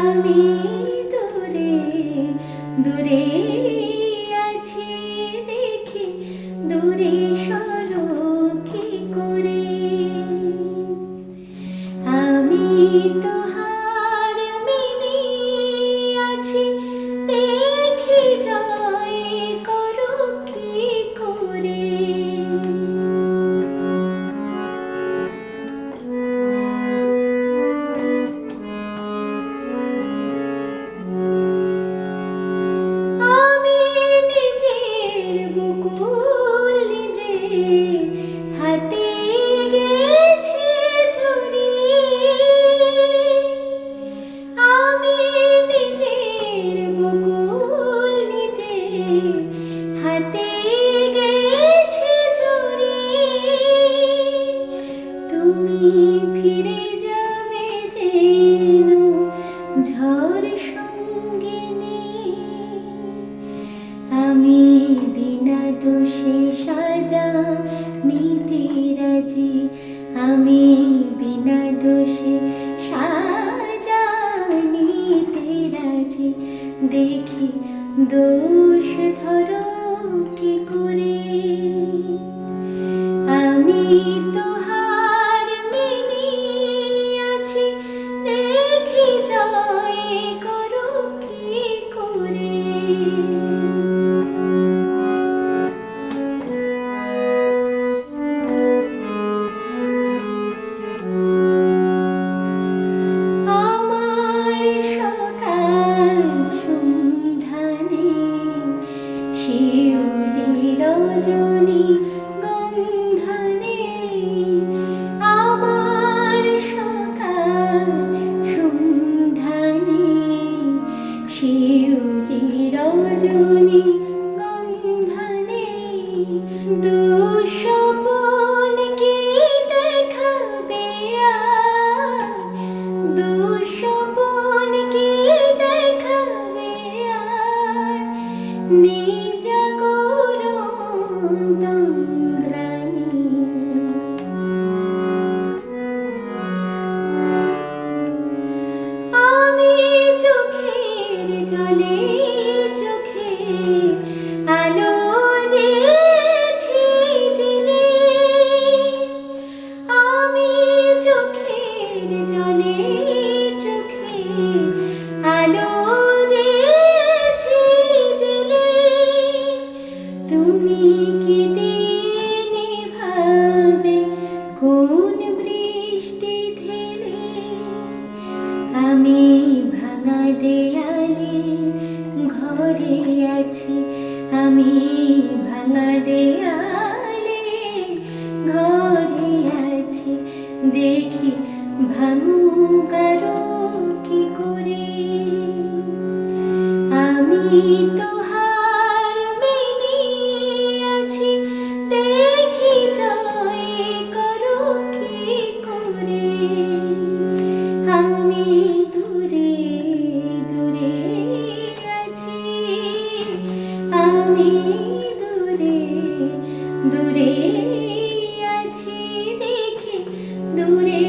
আমি দূরে দূরে আছি দেখি দূরে ফিরে ঝড় আমি বিনা দোষে সাজা আমি বিনা দোষে সাজা দেখি দোষ ধরো শিউলি রজনী গন্ধনে দুঃস্বপন কি দেখাবে দুঃস্বপন কি দেখাবে আর? আলো দিয়েছি জেলে। আমি চোখের জলে চোখে আলো দিয়েছি জেলে। তুমি কি দিনে কোন বৃষ্টি ঢেলে? আমি ভাঙা দেয়ালে ঘরে আছি আমি ভাঙা দেয়ালে ঘরে আছি। দেখি ভাঙু কারও কি করে? আমি তোহার দূরে দূরে আছি দেখি দূরে